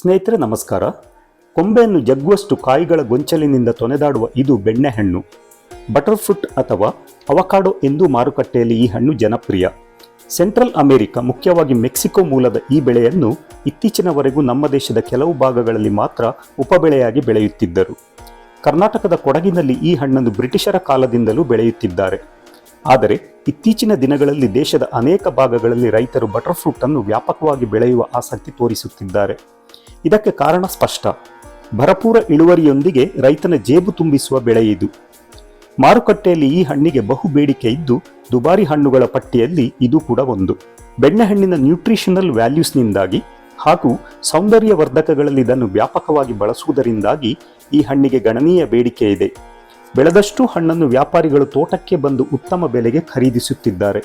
ಸ್ನೇಹಿತರೆ, ನಮಸ್ಕಾರ. ಕೊಂಬೆಯನ್ನು ಜಗ್ಗುವಷ್ಟು ಕಾಯಿಗಳ ಗೊಂಚಲಿನಿಂದ ತೊನೆದಾಡುವ ಇದು ಬೆಣ್ಣೆಹಣ್ಣು. ಹಣ್ಣು ಫ್ರೂಟ್ ಅಥವಾ ಅವಕಾಡೋ ಎಂದು ಮಾರುಕಟ್ಟೆಯಲ್ಲಿ ಈ ಹಣ್ಣು ಜನಪ್ರಿಯ. ಸೆಂಟ್ರಲ್ ಅಮೆರಿಕ, ಮುಖ್ಯವಾಗಿ ಮೆಕ್ಸಿಕೋ ಮೂಲದ ಈ ಬೆಳೆಯನ್ನು ಇತ್ತೀಚಿನವರೆಗೂ ನಮ್ಮ ದೇಶದ ಕೆಲವು ಭಾಗಗಳಲ್ಲಿ ಮಾತ್ರ ಉಪಬೆಳೆಯಾಗಿ ಬೆಳೆಯುತ್ತಿದ್ದರು. ಕರ್ನಾಟಕದ ಕೊಡಗಿನಲ್ಲಿ ಈ ಹಣ್ಣನ್ನು ಬ್ರಿಟಿಷರ ಕಾಲದಿಂದಲೂ ಬೆಳೆಯುತ್ತಿದ್ದಾರೆ. ಆದರೆ, ಇತ್ತೀಚಿನ ದಿನಗಳಲ್ಲಿ ದೇಶದ ಅನೇಕ ಭಾಗಗಳಲ್ಲಿ ರೈತರು ಬಟರ್ಫ್ರೂಟನ್ನು ವ್ಯಾಪಕವಾಗಿ ಬೆಳೆಯುವ ಆಸಕ್ತಿ ತೋರಿಸುತ್ತಿದ್ದಾರೆ. ಇದಕ್ಕೆ ಕಾರಣ ಸ್ಪಷ್ಟ. ಭರಪೂರ ಇಳುವರಿಯೊಂದಿಗೆ ರೈತನ ಜೇಬು ತುಂಬಿಸುವ ಬೆಳೆ ಇದು. ಮಾರುಕಟ್ಟೆಯಲ್ಲಿ ಈ ಹಣ್ಣಿಗೆ ಬಹು ಬೇಡಿಕೆ ಇದ್ದು, ದುಬಾರಿ ಹಣ್ಣುಗಳ ಪಟ್ಟಿಯಲ್ಲಿ ಇದು ಕೂಡ ಒಂದು. ಬೆಣ್ಣೆಹಣ್ಣಿನ ನ್ಯೂಟ್ರಿಷನಲ್ ವ್ಯಾಲ್ಯೂಸ್ನಿಂದಾಗಿ ಹಾಗೂ ಸೌಂದರ್ಯವರ್ಧಕಗಳಲ್ಲಿ ಇದನ್ನು ವ್ಯಾಪಕವಾಗಿ ಬಳಸುವುದರಿಂದಾಗಿ ಈ ಹಣ್ಣಿಗೆ ಗಣನೀಯ ಬೇಡಿಕೆ ಇದೆ. ಬೆಳೆದಷ್ಟು ಹಣ್ಣನ್ನು ವ್ಯಾಪಾರಿಗಳು ತೋಟಕ್ಕೆ ಬಂದು ಉತ್ತಮ ಬೆಲೆಗೆ ಖರೀದಿಸುತ್ತಿದ್ದಾರೆ.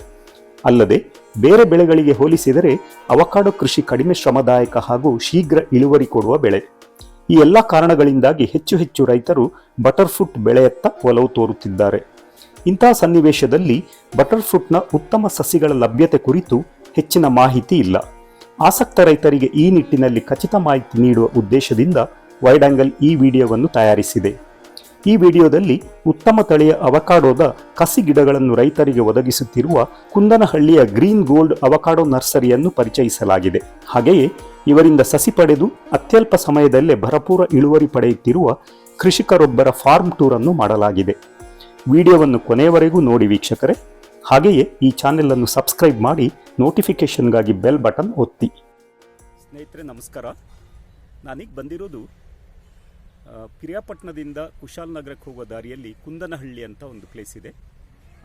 ಅಲ್ಲದೆ ಬೇರೆ ಬೆಳೆಗಳಿಗೆ ಹೋಲಿಸಿದರೆ ಅವಕಾಡೋ ಕೃಷಿ ಕಡಿಮೆ ಶ್ರಮದಾಯಕ ಹಾಗೂ ಶೀಘ್ರ ಇಳುವರಿ ಕೊಡುವ ಬೆಳೆ. ಈ ಎಲ್ಲ ಕಾರಣಗಳಿಂದಾಗಿ ಹೆಚ್ಚು ಹೆಚ್ಚು ರೈತರು ಬಟರ್ ಫ್ರೂಟ್ ಬೆಳೆಯತ್ತ ಒಲವು ತೋರುತ್ತಿದ್ದಾರೆ. ಇಂತಹ ಸನ್ನಿವೇಶದಲ್ಲಿ ಬಟರ್ ಫ್ರೂಟ್ನ ಉತ್ತಮ ಸಸಿಗಳ ಲಭ್ಯತೆ ಕುರಿತು ಹೆಚ್ಚಿನ ಮಾಹಿತಿ ಇಲ್ಲ. ಆಸಕ್ತ ರೈತರಿಗೆ ಈ ನಿಟ್ಟಿನಲ್ಲಿ ಖಚಿತ ಮಾಹಿತಿ ನೀಡುವ ಉದ್ದೇಶದಿಂದ ವೈಡ್ ಆಂಗಲ್ ಈ ವಿಡಿಯೋವನ್ನು ತಯಾರಿಸಿದೆ. ಈ ವಿಡಿಯೋದಲ್ಲಿ ಉತ್ತಮ ತಳಿಯ ಅವಕಾಡೋದ ಕಸಿ ಗಿಡಗಳನ್ನು ರೈತರಿಗೆ ಒದಗಿಸುತ್ತಿರುವ ಕುಂದನಹಳ್ಳಿಯ ಗ್ರೀನ್ ಗೋಲ್ಡ್ ಅವಕಾಡೋ ನರ್ಸರಿಯನ್ನು ಪರಿಚಯಿಸಲಾಗಿದೆ. ಹಾಗೆಯೇ ಇವರಿಂದ ಸಸಿ ಪಡೆದು ಅತ್ಯಲ್ಪ ಸಮಯದಲ್ಲೇ ಭರಪೂರ ಇಳುವರಿ ಪಡೆಯುತ್ತಿರುವ ಕೃಷಿಕರೊಬ್ಬರ ಫಾರ್ಮ್ ಟೂರ್ ಅನ್ನು ಮಾಡಲಾಗಿದೆ. ವಿಡಿಯೋವನ್ನು ಕೊನೆಯವರೆಗೂ ನೋಡಿ ವೀಕ್ಷಕರೇ. ಹಾಗೆಯೇ ಈ ಚಾನೆಲ್ ಅನ್ನು ಸಬ್ಸ್ಕ್ರೈಬ್ ಮಾಡಿ ನೋಟಿಫಿಕೇಶನ್ಗಾಗಿ ಬೆಲ್ ಬಟನ್ ಒತ್ತಿ. ಸ್ನೇಹಿತರೆ, ನಮಸ್ಕಾರ. ನಾನೀಗ ಬಂದಿರೋದು ಪಿರಿಯಾಪಟ್ಟಣದಿಂದ ಕುಶಾಲನಗರಕ್ಕೆ ಹೋಗುವ ದಾರಿಯಲ್ಲಿ ಕುಂದನಹಳ್ಳಿ ಅಂತ ಒಂದು ಪ್ಲೇಸ್ ಇದೆ.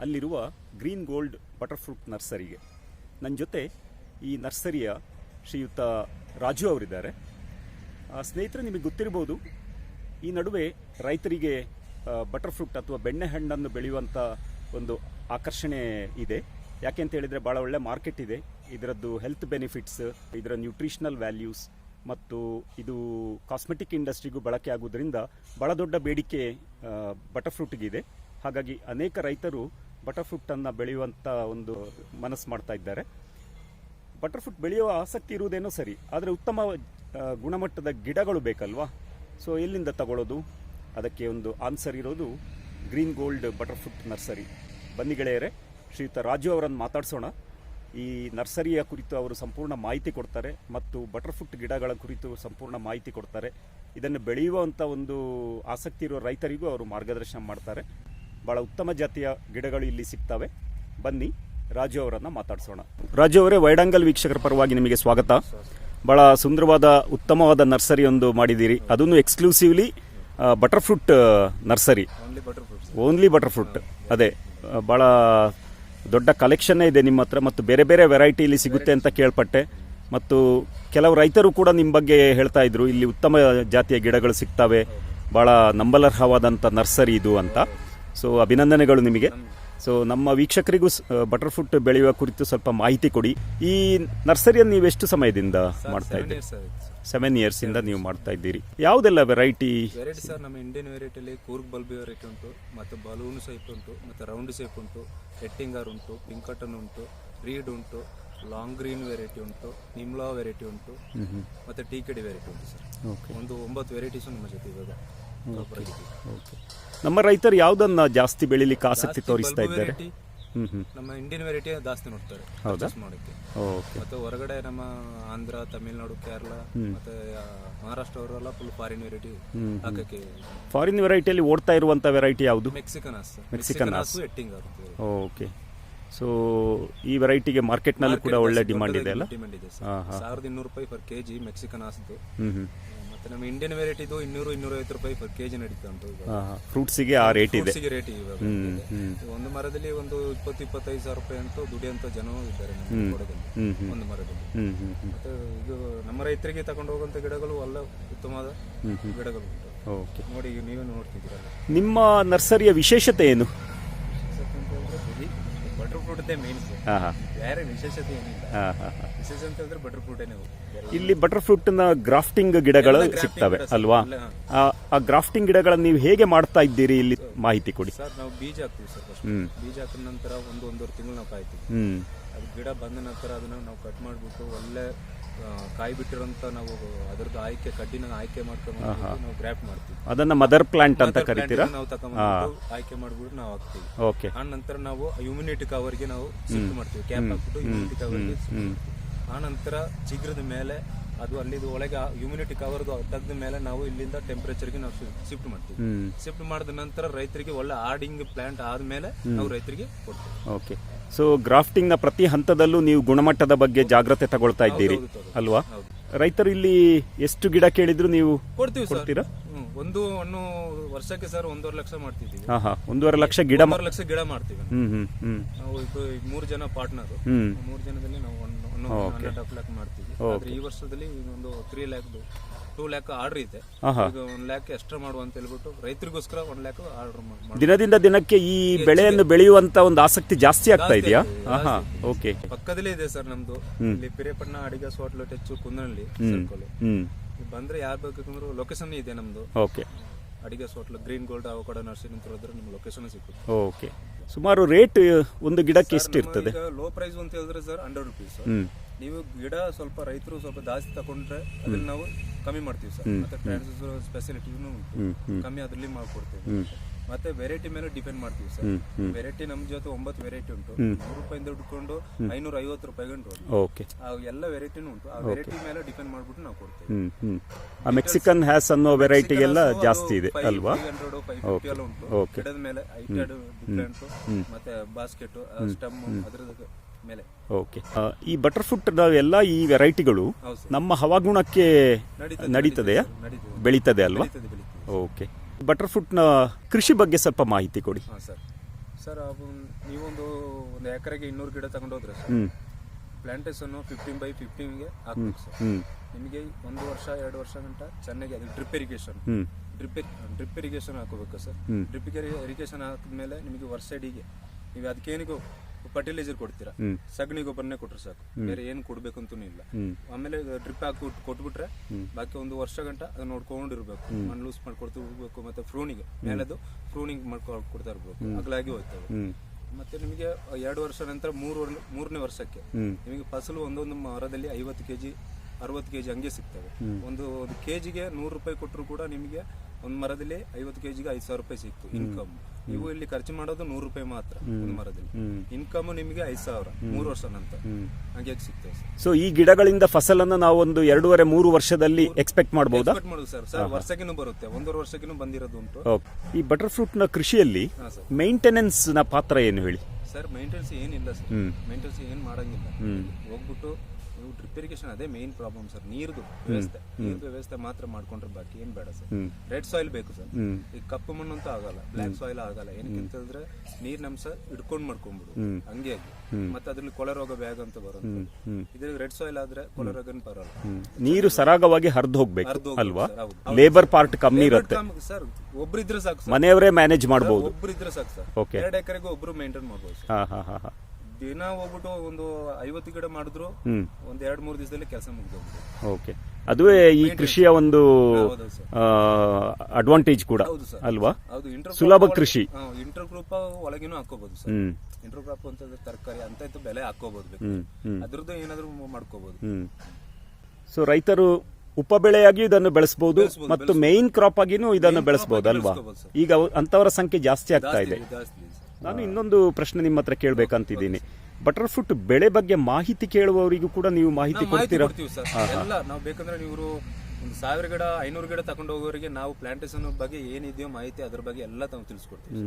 ಅಲ್ಲಿರುವ ಗ್ರೀನ್ ಗೋಲ್ಡ್ ಬಟರ್ ಫ್ರೂಟ್ ನರ್ಸರಿಗೆ. ನನ್ನ ಜೊತೆ ಈ ನರ್ಸರಿಯ ಶ್ರೀಯುತ ರಾಜು ಅವರಿದ್ದಾರೆ. ಸ್ನೇಹಿತರೆ, ನಿಮಗೆ ಗೊತ್ತಿರ್ಬೋದು ಈ ನಡುವೆ ರೈತರಿಗೆ ಬಟರ್ ಫ್ರೂಟ್ ಅಥವಾ ಬೆಣ್ಣೆಹಣ್ಣನ್ನು ಬೆಳೆಯುವಂಥ ಒಂದು ಆಕರ್ಷಣೆ ಇದೆ. ಯಾಕೆ ಅಂತ ಹೇಳಿದರೆ, ಭಾಳ ಒಳ್ಳೆ ಮಾರ್ಕೆಟ್ ಇದೆ. ಇದರದ್ದು ಹೆಲ್ತ್ ಬೆನಿಫಿಟ್ಸ್ ಇದರ ನ್ಯೂಟ್ರಿಷನಲ್ ವ್ಯಾಲ್ಯೂಸ್ ಮತ್ತು ಇದು ಕಾಸ್ಮೆಟಿಕ್ ಇಂಡಸ್ಟ್ರಿಗೂ ಬಳಕೆ ಆಗುವುದರಿಂದ ಬಹಳ ದೊಡ್ಡ ಬೇಡಿಕೆ ಬಟರ್ಫ್ರೂಟ್ಗಿದೆ. ಹಾಗಾಗಿ ಅನೇಕ ರೈತರು ಬಟರ್ ಫ್ರೂಟನ್ನು ಬೆಳೆಯುವಂಥ ಒಂದು ಮನಸ್ಸು ಮಾಡ್ತಾ ಇದ್ದಾರೆ. ಬಟರ್ಫ್ರೂಟ್ ಬೆಳೆಯುವ ಆಸಕ್ತಿ ಇರುವುದೇನೋ ಸರಿ, ಆದರೆ ಉತ್ತಮ ಗುಣಮಟ್ಟದ ಗಿಡಗಳು ಬೇಕಲ್ವಾ? ಸೊ ಎಲ್ಲಿಂದ ತಗೊಳ್ಳೋದು ಅದಕ್ಕೆ ಒಂದು ಆನ್ಸರ್ ಇರೋದು ಗ್ರೀನ್ ಗೋಲ್ಡ್ ಬಟರ್ಫ್ರೂಟ್ ನರ್ಸರಿ. ಬನ್ನಿ ಗೆಳೆಯರೆ, ಶ್ರೀಯುತ ರಾಜು ಅವರನ್ನು ಮಾತಾಡಿಸೋಣ. ಈ ನರ್ಸರಿಯ ಕುರಿತು ಅವರು ಸಂಪೂರ್ಣ ಮಾಹಿತಿ ಕೊಡ್ತಾರೆ ಮತ್ತು ಬಟರ್ ಫ್ರೂಟ್ ಗಿಡಗಳ ಕುರಿತು ಸಂಪೂರ್ಣ ಮಾಹಿತಿ ಕೊಡ್ತಾರೆ. ಇದನ್ನು ಬೆಳೆಯುವಂಥ ಒಂದು ಆಸಕ್ತಿ ಇರುವ ರೈತರಿಗೂ ಅವರು ಮಾರ್ಗದರ್ಶನ ಮಾಡ್ತಾರೆ. ಭಾಳ ಉತ್ತಮ ಜಾತಿಯ ಗಿಡಗಳು ಇಲ್ಲಿ ಸಿಗ್ತವೆ. ಬನ್ನಿ ರಾಜು ಅವರನ್ನು ಮಾತಾಡಿಸೋಣ. ರಾಜು ಅವರೇ ವೈಡಂಗಲ್ ವೀಕ್ಷಕರ ಪರವಾಗಿ ನಿಮಗೆ ಸ್ವಾಗತ. ಬಹಳ ಸುಂದರವಾದ ಉತ್ತಮವಾದ ನರ್ಸರಿ ಒಂದು ಮಾಡಿದ್ದೀರಿ. ಅದನ್ನು exclusively butter fruit nursery. Only butter fruit only butter fruit ಅದೇ ಭಾಳ ಬಹಳ ದೊಡ್ಡ ಕಲೆಕ್ಷನ್ನೇ ಇದೆ ನಿಮ್ಮ ಹತ್ರ ಮತ್ತು ಬೇರೆ ಬೇರೆ ವೆರೈಟಿ ಇಲ್ಲಿ ಸಿಗುತ್ತೆ ಅಂತ ಕೇಳ್ಪಟ್ಟೆ. ಮತ್ತು ಕೆಲವು ರೈತರು ಕೂಡ ನಿಮ್ಮ ಬಗ್ಗೆ ಹೇಳ್ತಾ ಇದ್ರು, ಇಲ್ಲಿ ಉತ್ತಮ ಜಾತಿಯ ಗಿಡಗಳು ಸಿಗ್ತವೆ ಭಾಳ ನಂಬಲರ್ಹವಾದಂಥ ನರ್ಸರಿ ಇದು ಅಂತ. ಸೊ ಅಭಿನಂದನೆಗಳು ನಿಮಗೆ. ಸೊ ನಮ್ಮ ವೀಕ್ಷಕರಿಗೂ ಬಟರ್ ಫ್ರೂಟ್ ಬೆಳೆಯುವ ಕುರಿತು ಸ್ವಲ್ಪ ಮಾಹಿತಿ ಕೊಡಿ. ಈ ನರ್ಸರಿಯನ್ನು ನೀವು ಎಷ್ಟು ಸಮಯದಿಂದ ಮಾಡ್ತಾ ಇದ್ದೀರಿ? ಸೆವೆನ್ ಇಯರ್ಸ್ ಇಂದ ನೀವು ಮಾಡ್ತಾ ಇದ್ದೀರಿ. ಯಾವುದೆಲ್ಲ ವೆರೈಟಿ ವೆರೈಟಿ ಸರ್ ನಮ್ಮ ಇಂಡಿಯನ್ ವೆರೈಟಿಯಲ್ಲಿ ಕೂರ್ಗ್ ಬಲ್ಬಿ ವೆರೈಟಿ ಉಂಟು ಮತ್ತು ಬಲೂನ್ ಶೇಪ್ ಉಂಟು ಮತ್ತು ರೌಂಡ್ ಶೇಪ್ ಉಂಟು ಹೆಟ್ಟಿಂಗರ್ ಉಂಟು ಪಿಂಕಟನ್ ಉಂಟು ರೀಡ್ ಉಂಟು ಲಾಂಗ್ ಗ್ರೀನ್ ವೆರೈಟಿ ಉಂಟು ನಿಮ್ಲಾ ವೆರೈಟಿ ಉಂಟು ಮತ್ತು ಟೀ ಕಡಿ ವೆರೈಟಿ ಉಂಟು ಸರ್. ಓಕೆ ಒಂದು ಒಂಬತ್ತು ವೆರೈಟೀಸು ನಮ್ಮ ಜೊತೆ ಇವಾಗ ಓಕೆ ನಮ್ಮ ರೈತರು ಯಾವ್ದನ್ನ ಜಾಸ್ತಿ ಬೆಳಿಲಿಕ್ಕೆ ಆಸಕ್ತಿ ತೋರಿಸ್ತಾ ಇದ್ದಾರೆ? Variety hmm hmm. ನಮ್ಮ ಇಂಡಿಯನ್ ವೆರೈಟಿ ಜಾಸ್ತಿ ನೋಡ್ತಾರೆ ಹೌದಾ? ಮಾಡೋಕ್ಕೆ. ಓಕೆ. ಮತ್ತು ಹೊರಗಡೆ ನಮ್ಮ ಆಂಧ್ರ ತಮಿಳುನಾಡು ಕೇರಳ ಮತ್ತೆ ಮಹಾರಾಷ್ಟ್ರ ಅವರೆಲ್ಲ ಫುಲ್ ಫಾರಿನ್ ವೆರೈಟಿ ಹಾಕಕ್ಕೆ ಫಾರಿನ್ ವೆರೈಟಿಯಲ್ಲಿ ಓಡ್ತಾ ಇರುವಂತ ವೆರೈಟಿ ಯಾವುದು? Mexican Hass Mexican Hass Ettinger okay. So ಈ ವೆರೈಟಿಗೆ ಮಾರ್ಕೆಟ್ನಲ್ಲಿ ಕೂಡ ಒಳ್ಳೆ ಡಿಮಾಂಡ್ ಇದೆ ಅಲ್ಲ? ಡಿಮಾಂಡ್ ಇದೆ ಸಾವಿರದ ಇನ್ನೂರು ರೂಪಾಯಿ ಪರ್ ಕೆಜಿ ಮೆಕ್ಸಿಕನ್ ಹಾಸ್ದು ಮತ್ತೆ ನಮ್ಮ ಇಂಡಿಯನ್ ವೆರೈಟಿದು ಇನ್ನೂರು ಇನ್ನೂರೈವತ್ತು ರೂಪಾಯಿ ಪರ್ ಕೆಜಿ ನಡೀತಾ ಉಂಟು ಫ್ರೂಟ್ಸಿಗೆ ಆ ರೇಟ್ ಇದೆ. ಫ್ರೂಟ್ಸಿಗೆ ರೇಟ್ ಇವಾಗ. ಒಂದು ಮರದಲ್ಲಿ ಒಂದು ಇಪ್ಪತ್ತು ಇಪ್ಪತ್ತೈದು ಸಾವಿರ ರೂಪಾಯಿ ಅಂತೂ ದುಡಿಯಂತ ಜನ ಇದ್ದಾರೆ ನಮ್ಮ ಕೊಡಗಲ್ಲಿ. ಒಂದು ಮರದಲ್ಲಿ. ಮತ್ತೆ ಇದು ನಮ್ಮ ರೈತರಿಗೆ ತಗೊಂಡು ಹೋಗುವಂತ ಗಿಡಗಳು ಅಲ್ಲ ಉತ್ತಮವಾದ ಗಿಡಗಳು ನೋಡಿ ನೀವೇ ನೋಡ್ತಿದ್ದೀರಲ್ಲ. ನಿಮ್ಮ ನರ್ಸರಿಯ ವಿಶೇಷತೆ ಏನು? ಬಟರ್ ಫ್ರೂಟ್ ಮೇನ್ ಹಾ ಹಾ. ಬೇರೆ ವಿಶೇಷತೆ ಏನಿಲ್ಲ. ಹಾ ಹಾ ಹಾ. ವಿಶೇಷ ಅಂತ ಹೇಳಿದ್ರೆ ಬಟರ್ ಫ್ರೂಟೇನೆ ಇಲ್ಲಿ ಬಟರ್ ಫ್ರೂಟ್ನ ಗ್ರಾಫ್ಟಿಂಗ್ ಗಿಡಗಳು ಸಿಗ್ತವೆ ಅಲ್ವಾ? ಆ ಆ ಗ್ರಾಫ್ಟಿಂಗ್ ಗಿಡಗಳನ್ನು ನೀವು ಹೇಗೆ ಮಾಡ್ತಾ ಇದ್ದೀರಿ ಇಲ್ಲಿ? ಮಾಹಿತಿ ಕೊಡಿ. ಸರ್ ನಾವು ಬೀಜ ಹಾಕ್ತೀವಿ ಸರ್ ಫಸ್ಟ್ ಹ್ಮ್. ಬೀಜ ಹಾಕಿದ ನಂತರ ಒಂದು ಒಂದೂವರೆ ತಿಂಗಳು ನಾವು ಕಾಯ್ತೀವಿ. ಹ್ಮ್. ಅದು ಗಿಡ ಬಂದ ನಂತರ ಅದನ್ನ ನಾವು ಕಟ್ ಮಾಡಿಬಿಟ್ಟು ಒಳ್ಳೆ ಕಾಯಿ ಬಿಟ್ಟಿರೋಂಥ ನಾವು ಅದರದ್ದು ಆಯ್ಕೆ ಕಡ್ಡಿನ ಆಯ್ಕೆ ಮಾಡ್ಕೊಂಡು ನಾವು ಗ್ರ್ಯಾಪ್ ಮಾಡ್ತೀವಿ. ಅದನ್ನ ಮದರ್ ಪ್ಲಾಂಟ್ ಅಂತ ಕರಿತೀರಾ? ನಾವು ತಕೊಂಡು ಆಯ್ಕೆ ಮಾಡ್ಬಿಟ್ಟು ನಾವು ಹಾಕ್ತೀವಿ. ಓಕೆ ಆ ನಂತರ ನಾವು ಇಮ್ಯುನಿಟಿ ಕವರ್ಗೆ ನಾವು ಶಿಫ್ಟ್ ಮಾಡ್ತೀವಿ. ಕ್ಯಾಪ್ ಹಾಕ್ಬಿಟ್ಟು ಇಮ್ಯುನಿಟಿ ಕವರ್ಗೆ ಆ ನಂತರ ಚಿಗ್ರದ ಮೇಲೆ ಅದು ಅಲ್ಲಿದು ಒಳಗೆ ಹ್ಯೂಮಿನಿಟಿ ಕವರ್ದು ತೆಗೆದ ಮೇಲೆ ನಾವು ಇಲ್ಲಿಂದ ಟೆಂಪರೇಚರ್ಗೆ ನಾವು ಶಿಫ್ಟ್ ಮಾಡ್ತೀವಿ. ಶಿಫ್ಟ್ ಮಾಡಿದ ನಂತರ ರೈತರಿಗೆ ಒಳ್ಳೆ ಆರ್ಡಿಂಗ್ ಪ್ಲಾಂಟ್ ಆದ್ಮೇಲೆ ನಾವು ರೈತರಿಗೆ ಕೊಡ್ತೀವಿ. ಓಕೆ ಸೊ ಗ್ರಾಫ್ಟಿಂಗ್ನ ಪ್ರತಿ ಹಂತದಲ್ಲೂ ನೀವು ಗುಣಮಟ್ಟದ ಬಗ್ಗೆ ಜಾಗ್ರತೆ ತಗೊಳ್ತಾ ಇದ್ದೀರಿ. ಅಲ್ವಾ? ರೈತರು ಇಲ್ಲಿ ಎಷ್ಟು ಗಿಡ ಕೇಳಿದ್ರು ನೀವು ಕೊಡ್ತೀವಿ ಕೊಡ್ತೀರಾ. ಒಂದು ಹಣ್ಣು ವರ್ಷಕ್ಕೆ ಸರ್ ಒಂದೂವರೆ ಲಕ್ಷ ಮಾಡ್ತಿದ್ದೀವಿ. ಒಂದೂವರೆ ಲಕ್ಷ ಗಿಡ ಲಕ್ಷ ಗಿಡ ಮಾಡ್ತೀವಿ. ನಾವು. ಮೂರು ಜನ ಪಾರ್ಟ್ನರ್ ಮೂರು ಜನದಲ್ಲಿ ನಾವು ಒನ್ ಒನ್ ಲ್ಯಾಕ್ ಮಾಡ್ತೀವಿ. ಆದ್ರೆ ಈ ವರ್ಷದಲ್ಲಿ ಒಂದು ತ್ರೀ ಲ್ಯಾಕ್ದು ಟೂ ಲ್ಯಾಕ್ ಆರ್ಡರ್ ಇದೆ ಈಗ ಒಂದ್ ಲ್ಯಾಕ್ ಎಕ್ಸ್ಟ್ರಾ ಮಾಡುವ ಅಂತ ಹೇಳ್ಬಿಟ್ಟು ರೈತರಿಗೋಸ್ಕರ ಒಂದ್ ಲ್ಯಾಕ್ ಆರ್ಡರ್ ಮಾಡಿ ದಿನದಿಂದ ದಿನಕ್ಕೆ ಈ ಬೆಳೆಯನ್ನು ಬೆಳೆಯುವಂತ ಒಂದು ಆಸಕ್ತಿ ಜಾಸ್ತಿ ಆಗ್ತಾ ಇದೆಯಾ? ಓಕೆ ಪಕ್ಕದಲ್ಲೇ ಇದೆ ಸರ್ ನಮ್ದು. ಇಲ್ಲಿ ಪಿರೇಪಣ್ಣ ಅಡಿಗ ಹೋಟ್ಲು ಟೆಚ್ಚು ಕುಂದನಹಳ್ಳಿ ಸರ್ಕಲ್ ಬಂದ್ರೆ ಯಾರು ಬೇಕಂದ್ರು ಲೊಕೇಶನ್ ಇದೆ ನಮ್ದು. ಓಕೆ ಅಡಿಗೆ hotel green gold avocado nursing ಅಂತ ಹೇಳಿದ್ರೆ ನಿಮ್ಗೆ ಲೊಕೇಶನ್ ಸಿಗುತ್ತೆ. ಓಕೆ ಸುಮಾರು ರೇಟ್ ಒಂದು ಗಿಡಕ್ಕೆ ಎಷ್ಟು ಇರ್ತದೆ ಲೋ ಪ್ರೈಸ್ ಅಂತ ಹೇಳಿದ್ರೆ ಸರ್ ಹಂಡ್ರೆಡ್ ರುಪೀಸ್ ನೀವು ಗಿಡ ಸ್ವಲ್ಪ ರೈತರು ಸ್ವಲ್ಪ ಜಾಸ್ತಿ ತಗೊಂಡ್ರೆ ಅದನ್ನ ನಾವು ಕಮ್ಮಿ ಮಾಡ್ತೀವಿ ಸರ್. ಮತ್ತೆ ಉಂಟು. ಹ್ಮ್. ಕಮ್ಮಿ ಅದ್ರಲ್ಲಿ ಮಾಡ್ಕೊಡ್ತೀವಿ ಮತ್ತೆ ವೆರೈಟಿ ಮೇಲೆ ಡಿಪೆಂಡ್ ಮಾಡ್ತೀವಿ ಸರ್. ವೆರೈಟಿ ನಮ್ ಜೊತೆ ಒಂಬತ್ತು ವೆರೈಟಿ ಉಂಟು. ನೂರು ರೂಪಾಯಿಂದ ಹಿಡ್ಕೊಂಡು ಐನೂರ ಐವತ್ತು ರೂಪಾಯಿ ಗಂಟು ಓಕೆ. ಆ ಎಲ್ಲ ವೆರೈಟಿನೂ ಉಂಟು. ಆ ವೆರೈಟಿ ಮೇಲೆ ಡಿಪೆಂಡ್ ಮಾಡ್ಬಿಟ್ಟು ನಾವು ಕೊಡ್ತೀವಿ. ಮೆಕ್ಸಿಕನ್ ಹ್ಯಾಸ್ ಅನ್ನೋ ವೆರೈಟಿಗೆಲ್ಲ ಜಾಸ್ತಿ ಇದೆ ಅಲ್ವಾ? ಎಲ್ಲ ಉಂಟು. ಗಿಡದ ಮೇಲೆ ಐಟೆಡ್ ಡಿಫ್ರೆಂಟ್ ಮತ್ತೆ ಬಾಸ್ಕೆಟ್ ಸ್ಟಮ್ ಮೇಲೆ. ಓಕೆ. ಈ ಬಟರ್ ಫ್ರೂಟ್ ಎಲ್ಲ ಈ ವೆರೈಟಿಗಳು ನಮ್ಮ ಹವಾಗುಣಕ್ಕೆ ನಡೀತದೆ ನಡೀತದೆಯಾ? ನಡೀತದೆ ಬೆಳೀತದೆ ಅಲ್ವಾ? ಓಕೆ. ಬಟರ್ ಫ್ರೂಟ್ನ ಕೃಷಿ ಬಗ್ಗೆ ಸ್ವಲ್ಪ ಮಾಹಿತಿ ಕೊಡಿ. ಹಾಂ ಸರ್. ಸರ್ ಅದು ನೀವೊಂದು ಒಂದು ಎಕರೆಗೆ ಇನ್ನೂರು ಗಿಡ ತಗೊಂಡೋದ್ರೆ ಸರ್ ಫಿಫ್ಟೀನ್ ಬೈ ಫಿಫ್ಟೀನ್ಗೆ ಹಾಕ್ಬೇಕು ಸರ್. ನಿಮಗೆ ಒಂದು ವರ್ಷ ಎರಡು ವರ್ಷ ಗಂಟ ಚೆನ್ನಾಗಿ ಅದು drip irrigation hmm. Drip drip irrigation ಹಾಕೋಬೇಕು ಸರ್. ಹ್ಮ್. ಡ್ರಿಪ್ ಇರಿಗೇಷನ್ ಹಾಕಿದ್ಮೇಲೆ ನಿಮಗೆ ವರ್ಷ ಇಡೀಗೆ ನೀವು ಅದಕ್ಕೇನಿಗೂ ಫರ್ಟಿಲೈಸರ್ ಕೊಡ್ತೀರಾ? ಸಗಣಿ ಗೊಬ್ಬರನೇ ಕೊಟ್ರೆ ಸಾಕು. ಬೇರೆ ಏನು ಕೊಡ್ಬೇಕು ಅಂತೂ ಇಲ್ಲ ಆಮೇಲೆ ಡ್ರಿಪ್ ಹಾಕಿ ಕೊಟ್ಬಿಟ್ರೆ ಬಾಕಿ ಒಂದು ವರ್ಷ ಗಂಟ ಅದನ್ನ ನೋಡ್ಕೊಂಡಿರ್ಬೇಕು. ಮಣ್ಣು ಲೂಸ್ ಮಾಡ್ಕೊಡ್ತಾ ಹೋಗ್ಬೇಕು ಮತ್ತೆ ಫ್ರೂನಿಗೆ ಮೇಲೆದು ಫ್ರೂನಿಂಗ್ ಮಾಡ್ಕೊಡ್ತಾ ಇರ್ಬೇಕು. ಅಗಲಾಗಿ ಹೋಗ್ತವೆ. ಮತ್ತೆ ನಿಮಗೆ ಎರಡು ವರ್ಷ ನಂತರ ಮೂರು ಮೂರನೇ ವರ್ಷಕ್ಕೆ ನಿಮಗೆ ಫಸಲು ಒಂದೊಂದು ಮರದಲ್ಲಿ ಐವತ್ತು ಕೆಜಿ ಅರವತ್ತು ಕೆಜಿ ಹಂಗೆ ಸಿಗ್ತವೆ. ಒಂದು ಒಂದು ಕೆಜಿಗೆ ನೂರು ರೂಪಾಯಿ ಕೊಟ್ಟರು ಕೂಡ ನಿಮಗೆ ಒಂದು ಮರದಲ್ಲಿ ಐವತ್ತು ಕೆಜಿಗೆ ಐದು ಸಾವಿರ ರೂಪಾಯಿ ಸಿಕ್ತು ಇನ್ಕಮ್ ನೀವು ಇಲ್ಲಿ ಖರ್ಚು ಮಾಡೋದು ನೂರು ರೂಪಾಯಿ ಮಾತ್ರ ಒಂದು ಮರದಲ್ಲಿ. ಇನ್ಕಮ್ ನಿಮಗೆ ಐದು ಸಾವಿರ ಮೂರು ವರ್ಷ ನಂತರ. ಹಾಗೆ ಸರ್. ಸೊ ಈ ಗಿಡಗಳಿಂದ ಫಸಲನ್ನ ನಾವು ಒಂದು ಎರಡೂವರೆ ಮೂರು ವರ್ಷದಲ್ಲಿ ಎಕ್ಸ್ಪೆಕ್ಟ್ ಮಾಡಬಹುದು ಎಕ್ಸ್ಪೆಕ್ಟ್ ಮಾಡೋದು ಸರ್. ಸರ್ ವರ್ಷಕ್ಕಿನೂ ಬರುತ್ತೆ. ಒಂದೂವರೆ ವರ್ಷಕ್ಕಿನೂ ಬಂದಿರೋದು ಉಂಟು. ಈ ಬಟರ್ ಫ್ರೂಟ್ನ ಕೃಷಿಯಲ್ಲಿ ಮೇಂಟೆನೆನ್ಸ್ನ ಪಾತ್ರ ಏನು ಹೇಳಿ? ಸರ್ ಮೇಂಟೆನೆನ್ಸ್ ಏನಿಲ್ಲ ಸರ್. ಮೇಂಟೆನೆನ್ಸ್ ಏನು ಮಾಡಂಗಿಲ್ಲ. ಹೋಗ್ಬಿಟ್ಟು ಡ್ರಿಪ್ ಇರಿಗೇಷನ್ ಅದೇ ಮೇನ್ ಪ್ರಾಬ್ಲಮ್ ಸರ್ ನೀರ್ದು ವ್ಯವಸ್ಥೆ. ನೀರ್ದು ವ್ಯವಸ್ಥೆ ಮಾತ್ರ ಮಾಡ್ಕೊಂಡ್ರೆ ಬಾಕಿ ಏನ್ ಬೇಡ ಸರ್ ರೆಡ್ ಸಾಯಿಲ್ ಬೇಕು ಸರ್ ಈ ಈಗ ಕಪ್ಪು ಮಣ್ಣು ಅಂತ ಆಗಲ್ಲ. ಬ್ಲ್ಯಾಕ್ ಸಾಯಿಲ್ ಆಗಲ್ಲ. ಏನಕ್ಕೆ ಅಂತ ಹೇಳಿದ್ರೆ ನೀರ್ ನಮ್ಸ ಹಿಡ್ಕೊಂಡ್ ಮಾಡ್ಕೊಂಡ್ಬಿಡು. ಹಂಗೆ ಆಗಿ ಮತ್ತೆ ಅದ್ರಲ್ಲಿ ಕೊಳರೋಗ ಬ್ಯಾಗ್ ಅಂತ ಬರುತ್ತೆ. ಹ್ಮ್ ಇದ್ರ ರೆಡ್ ಸಾಯಿಲ್ ಆದ್ರೆ ಕೊಳೆರೋಗನ್ ಬರಲ್ಲ. ನೀರು ಸರಾಗವಾಗಿ ಹರಿದು ಹೋಗ್ಬೇಕು ಅಲ್ವಾ? ಲೇಬರ್ ಪಾರ್ಟ್ ಕಮ್ಮಿ ಇರುತ್ತೆ. ಸರ್ ಒಬ್ರಿದ್ರೆ ಸಾಕು ಮನೆಯವರೇ ಮ್ಯಾನೇಜ್ ಮಾಡಬಹುದು ಒಬ್ರಿದ್ರೆ ಸಾಕು ಸರ್. ಎರಡು ಎಕರೆಗೂ ಒಬ್ರು ಮೇಂಟೈನ್ ಮಾಡಬಹುದು ಹಾ ಹಾ ಹಾ. ದಿನ ಹೋಗ್ಬಿಟ್ಟು ಒಂದು ಐವತ್ತು ಗಿಡ ಮಾಡಿದ್ರು ಹ್ಮ್. ಒಂದ್ ಎರಡ್ ಮೂರು ದಿವಸದಲ್ಲಿ ಕೆಲಸ ಮುಗ್ದೋಗ್ಬಿಟ್ಟು ಓಕೆ. ಅದುವೇ ಈ ಕೃಷಿಯ ಒಂದು ಹೌದು ಸರ್. ಅಡ್ವಾಂಟೇಜ್ ಕೂಡ ಹೌದು ಸರ್. ಅಲ್ವಾ? ಹೌದು ಇಂಟರ್ ಸುಲಭ ಕೃಷಿ. ಇಂಟರ್ ಗ್ರೂಪ್ ಒಳಗೇನು ಹಾಕೋಬಹುದು ಸರ್. ಹ್ಮ್. ಇಂಟರ್ ಕ್ರಾಪ್ ಅಂತಂದ್ರೆ ತರಕಾರಿ ಅಂತ ಇತ್ತು ಬೆಲೆ ಹಾಕೋಬಹುದು ಬೇಕು ಹ್ಮ್ ಹ್ಮ್. ಅದ್ರದ್ದು ಏನಾದ್ರು ಮಾಡ್ಕೋಬಹುದು ಹ್ಮ್. ಸೊ ರೈತರು ಉಪಬೆಳೆಯಾಗಿ ಇದನ್ನು ಬೆಳೆಸಬಹುದು ಮತ್ತು ಮೇನ್ ಕ್ರಾಪ್ ಆಗಿನೂ ಇದನ್ನು ಬೆಳೆಸಬಹುದು ಅಲ್ವಾ? ಬೆಳೆಸ್ಬೋದು ಈಗ ಅವು- ಅಂತವರ ಸಂಖ್ಯೆ ಜಾಸ್ತಿ ಆಗ್ತಾ ಇದೆ ಜಾಸ್ತಿ ಇದೆ ಸರ್. ನಾನು ಇನ್ನೊಂದು ಪ್ರಶ್ನೆ ನಿಮ್ಮ ಹತ್ರ ಕೇಳಬೇಕಂತಿದ್ದೀನಿ. ಬಟರ್ ಫ್ರೂಟ್ ಬೆಳೆ ಬಗ್ಗೆ ಮಾಹಿತಿ ಕೇಳುವವರಿಗೂ ಕೂಡ ನೀವು ಮಾಹಿತಿ ಕೊಡ್ತೀರಾ? ಕೊಡ್ತೀವಿ ಸರ್. ಎಲ್ಲ ನಾವು ಬೇಕಂದ್ರೆ ನೀವು ಒಂದು ಸಾವಿರ ಗಿಡ ಐನೂರು ಗಿಡ ತಗೊಂಡು ಹೋಗೋರಿಗೆ ನಾವು ಪ್ಲಾಂಟೇಶನ್ ಬಗ್ಗೆ ಏನಿದೆಯೋ ಮಾಹಿತಿ ಅದ್ರ ಬಗ್ಗೆ ಎಲ್ಲ ತಾವು ತಿಳಿಸ್ಕೊಡ್ತೀವಿ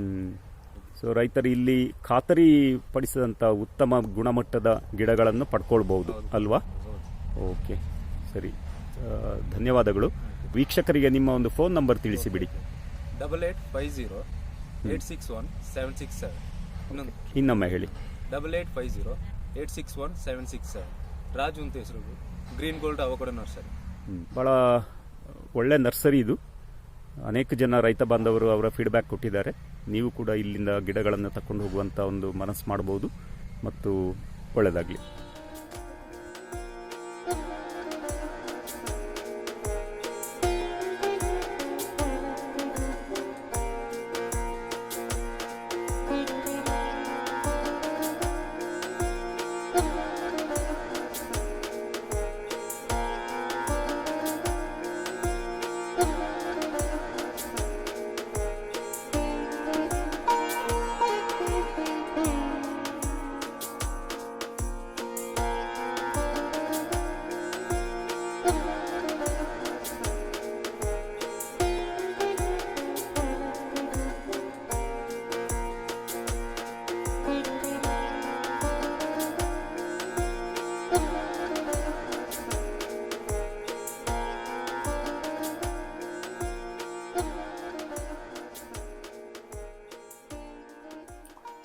ಸೊ ರೈತರು ಇಲ್ಲಿ ಖಾತರಿ ಪಡಿಸಿದಂತ ಉತ್ತಮ ಗುಣಮಟ್ಟದ ಗಿಡಗಳನ್ನು ಪಡ್ಕೊಳ್ಬಹುದು ಅಲ್ವಾ? ಓಕೆ ಸರಿ. ಆ, ಧನ್ಯವಾದಗಳು. ವೀಕ್ಷಕರಿಗೆ ನಿಮ್ಮ ಒಂದು ಫೋನ್ ನಂಬರ್ ತಿಳಿಸಿ ಬಿಡಿ double eight five zero eight six one seven six seven ಇನ್ನೊಂದು. ಇನ್ನೊಮ್ಮೆ ಹೇಳಿ. Double eight five zero eight six one seven six seven Raju ಅಂತ ಹೆಸರು ಗ್ರೀನ್ ಗೋಲ್ಡ್ ಅವಕಡ ನರ್ಸರಿ ಭಾಳ ಒಳ್ಳೆ ನರ್ಸರಿ ಇದು. ಅನೇಕ ಜನ ರೈತ ಬಾಂಧವರು ಅವರ ಫೀಡ್ಬ್ಯಾಕ್ ಕೊಟ್ಟಿದ್ದಾರೆ. ನೀವು ಕೂಡ ಇಲ್ಲಿಂದ ಗಿಡಗಳನ್ನು ತಕೊಂಡು ಹೋಗುವಂಥ ಒಂದು ಮನಸ್ಸು ಮಾಡ್ಬೋದು. ಮತ್ತು ಒಳ್ಳೆಯದಾಗಲಿ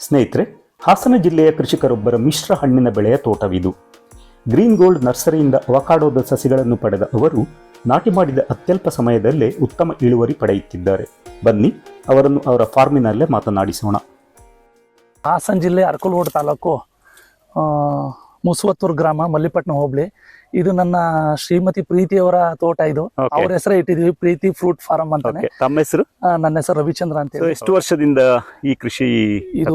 ಸ್ನೇಹಿತರೆ, ಹಾಸನ ಜಿಲ್ಲೆಯ ಕೃಷಿಕರೊಬ್ಬರ ಮಿಶ್ರ ಹಣ್ಣಿನ ಬೆಳೆಯ ತೋಟವಿದು. ಗ್ರೀನ್ ಗೋಲ್ಡ್ ನರ್ಸರಿಯಿಂದ ಅವಕಾಡೋದ ಸಸಿಗಳನ್ನು ಪಡೆದ ಅವರು, ನಾಟಿ ಮಾಡಿದ ಅತ್ಯಲ್ಪ ಸಮಯದಲ್ಲೇ ಉತ್ತಮ ಇಳುವರಿ ಪಡೆಯುತ್ತಿದ್ದಾರೆ. ಬನ್ನಿ, ಅವರನ್ನು ಅವರ ಫಾರ್ಮಿನಲ್ಲೇ ಮಾತನಾಡಿಸೋಣ. ಹಾಸನ ಜಿಲ್ಲೆ ಅರಕಲಗೋಡು ತಾಲೂಕು ಮುಸುವತ್ತೂರು ಗ್ರಾಮ ಮಲ್ಲಿಪಟ್ಟಣ ಹೋಬಳಿ. ಇದು ನನ್ನ ಶ್ರೀಮತಿ ಪ್ರೀತಿಯವರ ತೋಟ ಇದು. ಅವ್ರ ಹೆಸರೇ ಇಟ್ಟಿದೀವಿ ಪ್ರೀತಿ ಫ್ರೂಟ್ ಫಾರ್ಮ್ ಅಂತಾನೆ. ತಮ್ಮ ಹೆಸರು? ನನ್ನ ಹೆಸರು ರವಿಚಂದ್ರ ಅಂತ ಹೇಳಿ. ಎಷ್ಟು ವರ್ಷದಿಂದ ಈ ಕೃಷಿ ಇದು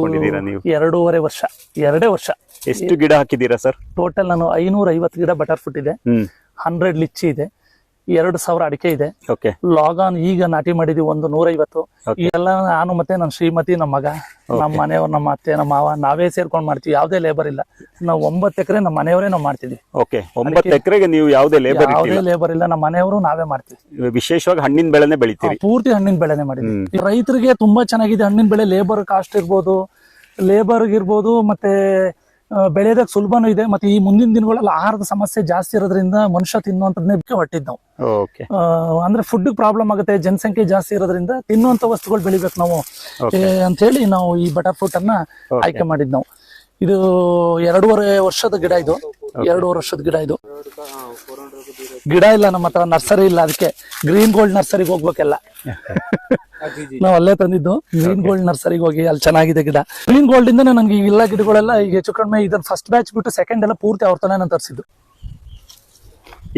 ಎರಡೂವರೆ ವರ್ಷ ಎರಡೇ ವರ್ಷ. ಎಷ್ಟು ಗಿಡ ಹಾಕಿದ್ದೀರಾ ಸರ್? ಟೋಟಲ್ ನಾನು ಐನೂರ ಐವತ್ತು ಗಿಡ ಬಟರ್ ಫ್ರೂಟ್ ಇದೆ ಹಂಡ್ರೆಡ್ ಲಿಚ್ಚಿ ಇದೆ. ಎರಡು ಸಾವಿರ ಅಡಿಕೆ ಇದೆ. ಲಾಗಾನ್ ಈಗ ನಾಟಿ ಮಾಡಿದೀವಿ ಒಂದು ನೂರೈವತ್ತು. ಐವತ್ತು ಎಲ್ಲ ನಾನು ಮತ್ತೆ ನನ್ನ ಶ್ರೀಮತಿ ನಮ್ಮ ಮಗ ನಮ್ಮ ಮನೆಯವ್ರು ನಮ್ಮ ಅತ್ತೆ ನಮ್ಮ ಮಾವ ನಾವೇ ಸೇರ್ಕೊಂಡು ಮಾಡ್ತೀವಿ. ಯಾವುದೇ ಲೇಬರ್ ಇಲ್ಲ. ನಾವು ಒಂಬತ್ತು ಎಕರೆ ನಮ್ಮ ಮನೆಯವರೇ ನಾವು ಮಾಡ್ತೀವಿ ಓಕೆ ಒಂಬತ್ತು ಎಕರೆಗೆ ನೀವು ಯಾವುದೇ ಲೇಬರ್ ಯಾವುದೇ ಲೇಬರ್ ಇಲ್ಲ. ನಮ್ಮ ಮನೆಯವರು ನಾವೇ ಮಾಡ್ತೀವಿ. ವಿಶೇಷವಾಗಿ ಹಣ್ಣಿನ ಬೆಳೆನೆ ಬೆಳಿತೀವಿ ಪೂರ್ತಿ ಹಣ್ಣಿನ ಬೆಳೆನೆ ಮಾಡಿದ್ವಿ. ರೈತರಿಗೆ ತುಂಬಾ ಚೆನ್ನಾಗಿದೆ ಹಣ್ಣಿನ ಬೆಳೆ. ಲೇಬರ್ ಕಾಸ್ಟ್ ಇರ್ಬೋದು ಲೇಬರ್ ಇರ್ಬೋದು ಮತ್ತೆ ಬೆಳೆಯೋದಕ್ಕೆ ಸುಲಭನೂ ಇದೆ. ಮತ್ತೆ ಈ ಮುಂದಿನ ದಿನಗಳಲ್ಲಿ ಆಹಾರದ ಸಮಸ್ಯೆ ಜಾಸ್ತಿ ಇರೋದ್ರಿಂದ ಮನುಷ್ಯ ತಿನ್ನುವಂತದ್ನೇ ಹೊಟ್ಟಿದ್ ನಾವು. ಅಂದ್ರೆ ಫುಡ್ ಪ್ರಾಬ್ಲಮ್ ಆಗುತ್ತೆ ಜನಸಂಖ್ಯೆ ಜಾಸ್ತಿ ಇರೋದ್ರಿಂದ ತಿನ್ನುವಂತ ವಸ್ತುಗಳು ಬೆಳಿಬೇಕು ನಾವು. ಅಂತ ಹೇಳಿ ನಾವು ಈ ಬಟರ್ ಫ್ರೂಟ್ ಅನ್ನ ಆಯ್ಕೆ ಮಾಡಿದ್ ನಾವು. ಇದು ಎರಡೂವರೆ ವರ್ಷದ ಗಿಡ ಇದು. ಎರಡೂವರೆ ವರ್ಷದ ಗಿಡ ಇದು. ಗಿಡ ಇಲ್ಲ ನಮ್ಮ ಹತ್ರ ನರ್ಸರಿ ಇಲ್ಲ ಅದಕ್ಕೆ. Green gold ನರ್ಸರಿಗೆ ಹೋಗ್ಬೇಕೆಲ್ಲ. ನಾವು ಅಲ್ಲೇ ತಂದಿದ್ದು. ಗ್ರೀನ್ ಗೋಲ್ಡ್ ನರ್ಸರಿಗೆ ಹೋಗಿ ಅಲ್ಲಿ ಚೆನ್ನಾಗಿದೆ ಗಿಡ. ಗ್ರೀನ್ ಗೋಲ್ಡ್ ಇಂದ ನನಗೆ ಈ ಎಲ್ಲ ಗಿಡಗಳೆಲ್ಲ ಈಗ ಹೆಚ್ಚು ಕಡಿಮೆ ಇದನ್ನ ಫಸ್ಟ್ ಬ್ಯಾಚ್ ಬಿಟ್ಟು ಸೆಕೆಂಡ್ ಎಲ್ಲ ಪೂರ್ತಿ ಅವ್ರ ತಾನೇ ನಾನು ತರಿಸಿದ್ದು.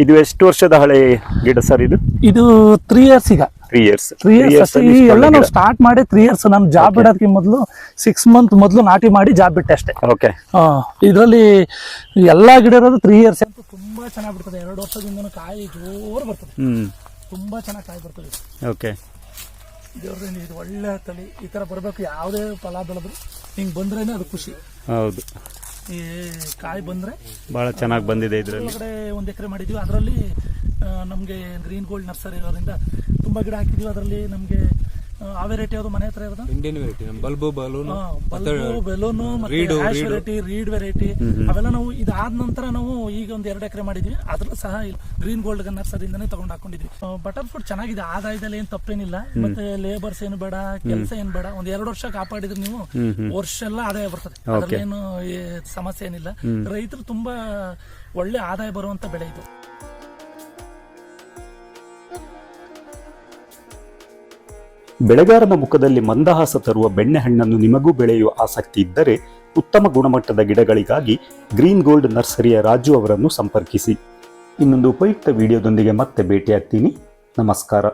ಇದು ಎಷ್ಟು ವರ್ಷದ ಹಳೆ ಗಿಡ ಸರ್ ಇದು? ಇದು ತ್ರೀ ಇಯರ್ಸ್ ಈಗ. ತ್ರೀ ಇಯರ್ಸ್ ತ್ರೀ ಇಯರ್ಸ್ ಎಲ್ಲ ನಾವು ಸ್ಟಾರ್ಟ್ ಮಾಡಿ ತ್ರೀ ಇಯರ್ಸ್ ನಾನು ಜಾಬ್ ಬಿಡೋದಕ್ಕೆ ಮೊದಲು ಸಿಕ್ಸ್ ಮಂತ್ ಮೊದಲು ನಾಟಿ ಮಾಡಿ ಜಾಬ್ ಬಿಟ್ಟೆ ಅಷ್ಟೇ. ಓಕೆ ಇದರಲ್ಲಿ ಎಲ್ಲಾ ಗಿಡ ಇರೋದು ತ್ರೀ ಇಯರ್ಸ್ ಅಂತೂ ತುಂಬಾ ಚೆನ್ನಾಗಿ ಬಿಡ್ತದೆ. ಎರಡು ವರ್ಷದಿಂದ ಕಾಯಿ ಜೋರು ಬರ್ತದೆ. ಹ್ಮ್. ತುಂಬಾ ಚೆನ್ನಾಗಿ ಕಾಯಿ ಬರ್ತದೆ. ಓಕೆ ದೇವ್ರದಿಂದ ಇದು ಒಳ್ಳೆ ತಳಿ ಈ ತರ ಬರಬೇಕು ಯಾವುದೇ ಫಲ ಬೆಳೆದ್ರು ಹಿಂಗ್ ಬಂದ್ರೇನೆ ಅದು ಖುಷಿ. ಹೌದು. ಈ ಕಾಯಿ ಬಂದ್ರೆ ಬಹಳ ಚೆನ್ನಾಗಿ ಬಂದಿದೆ ಇದರಲ್ಲಿ. ಒಳಗಡೆ ಒಂದು ಎಕರೆ ಮಾಡಿದ್ವಿ. ಅದರಲ್ಲಿ ನಮಗೆ ಗ್ರೀನ್ ಗೋಲ್ಡ್ ನರ್ಸರಿ ಇರೋದ್ರಿಂದ ತುಂಬಾ ಗಿಡ ಹಾಕಿದ್ವಿ. ಅದರಲ್ಲಿ ನಮಗೆ ಆ ವೆರೈಟಿ ಯಾವ್ದು ಮನೆ ಹತ್ರ ಇರೋದು? ಇಂಡಿಯನ್ ವೆರೈಟಿ ನಮ್ಮ ಬಲ್ಬು ಬಲೂನು ಬಲ್ಬು ಬೆಲೂನು ರೀಡು, ಮತ್ತೆ. ವೆರೈಟಿ ರೀಡ್ ವೆರೈಟಿ ಅವೆಲ್ಲ ನಾವು ಇದಾದ ನಂತರ ನಾವು ಈಗ ಒಂದ್ ಎರಡು ಎಕರೆ ಮಾಡಿದ್ವಿ. ಅದ್ರಲ್ಲೂ ಸಹ ಗ್ರೀನ್ ಗೋಲ್ಡ್ ನರ್ಸರಿಯಿಂದನೇ ತಗೊಂಡ್ ಹಾಕೊಂಡಿದ್ವಿ. ಬಟರ್ ಫ್ರೂಟ್ ಚೆನ್ನಾಗಿದೆ. ಆದಾಯದಲ್ಲಿ ಏನ್ ತಪ್ಪೇನಿಲ್ಲ. ಮತ್ತೆ ಲೇಬರ್ಸ್ ಏನು ಬೇಡ ಕೆಲಸ ಏನ್ ಬೇಡ ಒಂದ್ ಎರಡು ವರ್ಷ ಕಾಪಾಡಿದ್ರೆ ನೀವು ವರ್ಷ ಎಲ್ಲ ಆದಾಯ ಬರ್ತದೆ. ಅದ್ರಲ್ಲೇನು ಈ ಸಮಸ್ಯೆ ಏನಿಲ್ಲ. ರೈತರು ತುಂಬಾ ಒಳ್ಳೆ ಆದಾಯ ಬರುವಂತ ಬೆಳೆ ಇದು. ಬೆಳೆಗಾರನ ಮುಖದಲ್ಲಿ ಮಂದಹಾಸ ತರುವ ಬೆಣ್ಣೆಹಣ್ಣನ್ನು ನಿಮಗೂ ಬೆಳೆಯುವ ಆಸಕ್ತಿ ಇದ್ದರೆ ಉತ್ತಮ ಗುಣಮಟ್ಟದ ಗಿಡಗಳಿಗಾಗಿ ಗ್ರೀನ್ ಗೋಲ್ಡ್ ನರ್ಸರಿಯ ರಾಜು ಅವರನ್ನು ಸಂಪರ್ಕಿಸಿ. ಇನ್ನೊಂದು ಉಪಯುಕ್ತ ವಿಡಿಯೋದೊಂದಿಗೆ ಮತ್ತೆ ಭೇಟಿಯಾಗ್ತೀನಿ. ನಮಸ್ಕಾರ.